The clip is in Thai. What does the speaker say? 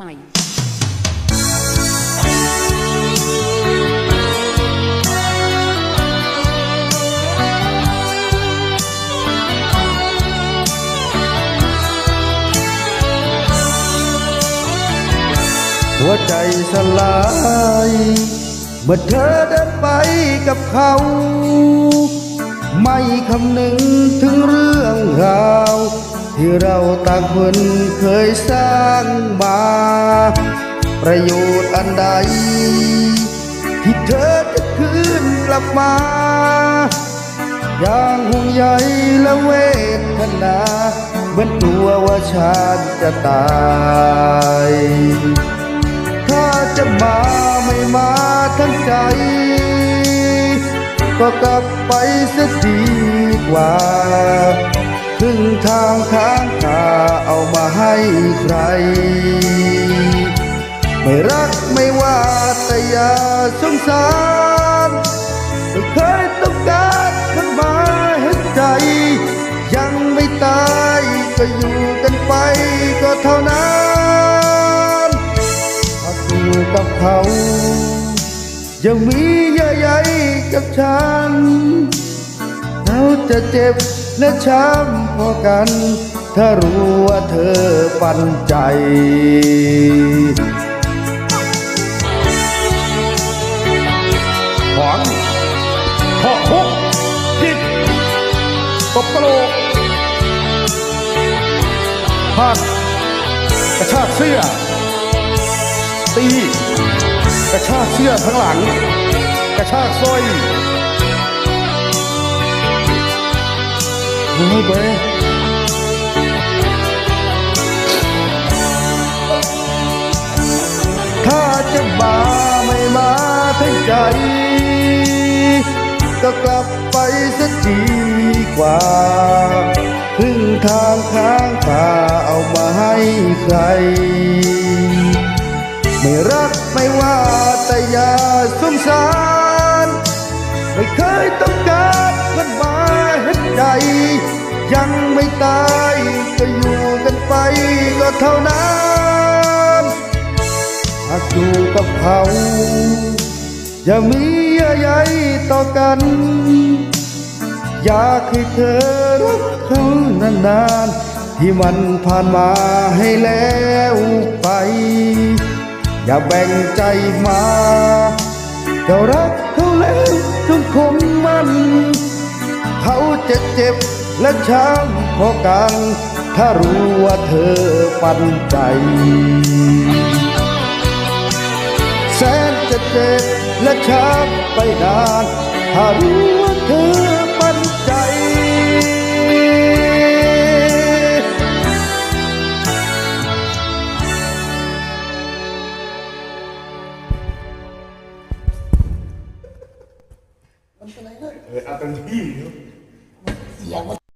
ใหม่หัวใจสลาย เมื่อเธอเดินไปกับเขา ไม่คำนึงถึงเรื่องราว ที่เราต่างคนเคยสร้างมา ประโยชน์อันใด ที่เธอจะคืนกลับมา อย่างห่วงใยและเวทนาเหมือนกลัวว่าฉันจะตาย ถ้าจะมาไม่มาทั้งใจ ก็กลับไปเสียดีกว่า ครึ่งทางค้างคาเอามาให้ใคร ไม่รักไม่ว่าแต่อย่าสงสารไม่เคยต้องการคนมาเห็นใจ ยังไม่ตายก็อยู่กันไปก็เท่านั้นถ้าอยู่กับเขา ยังมีเยื่อใยกับฉัน เราจะเจ็บและช้ำพอกัน ถ้ารู้ว่าเธอปันใจขวางขอคุกผิดตบกระโหลกพาดกระชากเสื้อ ตี กระชากเสื้อข้างหลัง กระชากสร้อย ถ้าจะมาไม่มาทั้งใจก็กลับไปสักทีกว่าครึ่งทางค้างคาเอามาให้ใครไม่รักไม่ว่าแต่อย่าสงสาร ไม่เคยต้องการคนมาเห็น ใจยังไม่ตายก็อยู่กันไปก็เท่านั้นหากอยู่กับเขาอย่ามีเยื่อใยต่อกัน อยากให้เธอรักเขานานๆที่มันผ่านมาให้แล้วไป อย่าแบ่งใจมาจ้ารักเขาแล้วจงคงมัน เขาจะเจ็บและช้ำพอกัน ถ้ารู้ว่าเธอปันใจ แสนจะเจ็บและช้ำไปนาน ถ้ารู้ว่าเธอปันใจเออเอาเต็มที่ เสียง